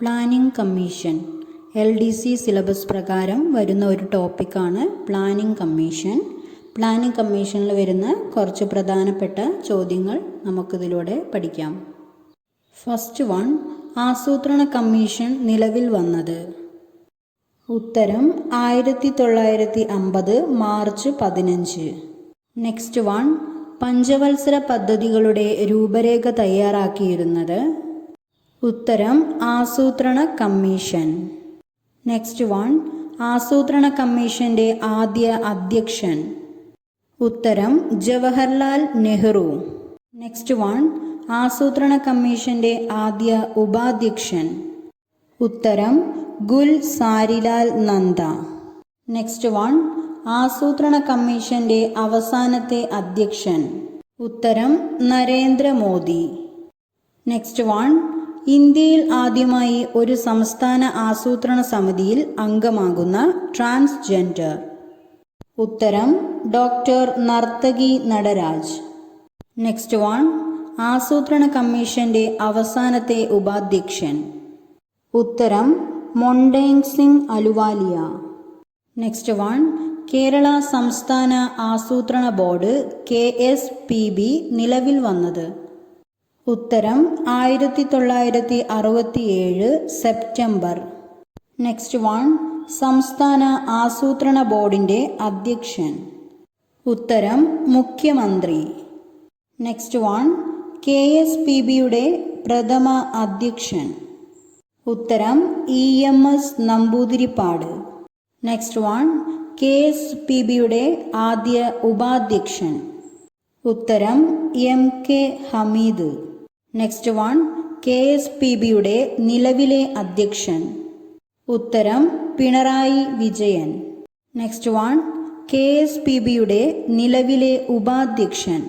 Planning commission L D C syllabus പ്രകാരം വരുന്ന ഒരു ടോപ്പിക്കാണ് പ്ലാനിംഗ് കമ്മീഷൻ. പ്ലാനിംഗ് കമ്മീഷനിൽ വരുന്ന കുറച്ച് പ്രധാനപ്പെട്ട ചോദ്യങ്ങൾ നമുക്കിതിലൂടെ പഠിക്കാം. ഫസ്റ്റ് വൺ ആസൂത്രണ കമ്മീഷൻ നിലവിൽ വന്നത്. ഉത്തരം ആയിരത്തി തൊള്ളായിരത്തി അമ്പത് മാർച്ച് പതിനഞ്ച്. നെക്സ്റ്റ് വൺ പഞ്ചവത്സര പദ്ധതികളുടെ രൂപരേഖ തയ്യാറാക്കിയിരുന്നത്. ഉത്തരം ആസൂത്രണ കമ്മീഷൻ. നെക്സ്റ്റ് വൺ ആസൂത്രണ കമ്മീഷന്റെ ആദ്യ അധ്യക്ഷൻ. ഉത്തരം ജവഹർലാൽ നെഹ്റു. നെക്സ്റ്റ് വൺ ആസൂത്രണ കമ്മീഷന്റെ ആദ്യ ഉപാധ്യക്ഷൻ. ഉത്തരം Gulzarilal Nanda. Next one ആസൂത്രണ കമ്മീഷന്റെ അവസാനത്തെ അധ്യക്ഷൻ. ഉത്തരം നരേന്ദ്രമോദി നെക്സ്റ്റ് വൺ ഇന്ത്യയിൽ ആദ്യമായി ഒരു സംസ്ഥാന ആസൂത്രണ സമിതിയിൽ അംഗമാകുന്ന ട്രാൻസ്ജെൻഡർ. ഉത്തരം ഡോക്ടർ നർത്തകി നടരാജ്. നെക്സ്റ്റ് വൺ ആസൂത്രണ കമ്മീഷന്റെ അവസാനത്തെ ഉപാധ്യക്ഷൻ. ഉത്തരം മൊണ്ടേങ് സിംഗ് അലുവാലിയ. നെക്സ്റ്റ് വൺ കേരള സംസ്ഥാന ആസൂത്രണ board K S P B നിലവിൽ വന്നത്. ഉത്തരം ആയിരത്തി തൊള്ളായിരത്തി അറുപത്തിയേഴ് സെപ്റ്റംബർ. നെക്സ്റ്റ് വൺ സംസ്ഥാന ആസൂത്രണ ബോർഡിന്റെ അധ്യക്ഷൻ. ഉത്തരം മുഖ്യമന്ത്രി. Next one K S P ബിയുടെ പ്രഥമ അധ്യക്ഷൻ. ഉത്തരം E M S Namboodiripad. Next one K S P ബിയുടെ ആദ്യ ഉപാധ്യക്ഷൻ. ഉത്തരം M K Hameed. Next one K S P ബിയുടെ നിലവിലെ അധ്യക്ഷൻ. ഉത്തരം Pinarayi Vijayan. Next one K S P ബിയുടെ നിലവിലെ ഉപാധ്യക്ഷൻ.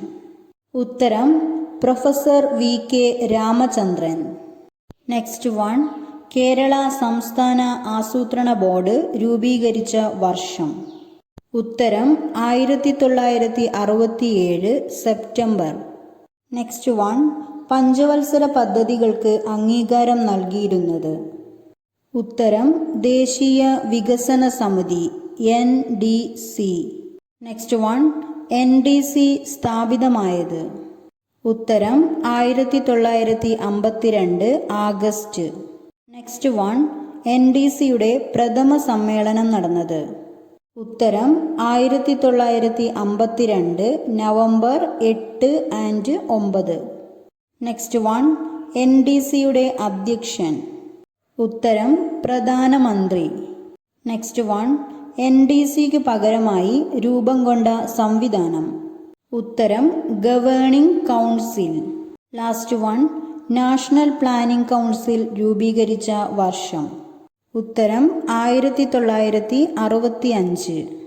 ഉത്തരം professor V K Ramachandran. Next one Kerala സംസ്ഥാന ആസൂത്രണ ബോർഡ് രൂപീകരിച്ച വർഷം. ഉത്തരം ആയിരത്തി തൊള്ളായിരത്തി അറുപത്തിയേഴ് സെപ്റ്റംബർ. നെക്സ്റ്റ് വൺ പഞ്ചവത്സര പദ്ധതികൾക്ക് അംഗീകാരം നൽകിയിരുന്നത്. ഉത്തരം ദേശീയ വികസന സമിതി N D C. Next one N D C സ്ഥാപിതമായത്. ഉത്തരം ആയിരത്തി തൊള്ളായിരത്തി അമ്പത്തിരണ്ട് August. Next one N D സിയുടെ പ്രഥമ സമ്മേളനം നടന്നത്. ഉത്തരം ആയിരത്തി തൊള്ളായിരത്തി അമ്പത്തിരണ്ട് നവംബർ എട്ട് ആൻഡ് ഒമ്പത്. നെക്സ്റ്റ് വൺ എൻ ഡി സിയുടെ അധ്യക്ഷൻ. ഉത്തരം പ്രധാനമന്ത്രി. നെക്സ്റ്റ് വൺ എൻ ഡി സിക്ക് പകരമായി രൂപം കൊണ്ട സംവിധാനം. ഉത്തരം governing council last one national planning council രൂപീകരിച്ച വർഷം. ഉത്തരം ആയിരത്തി തൊള്ളായിരത്തി അറുപത്തി അഞ്ച്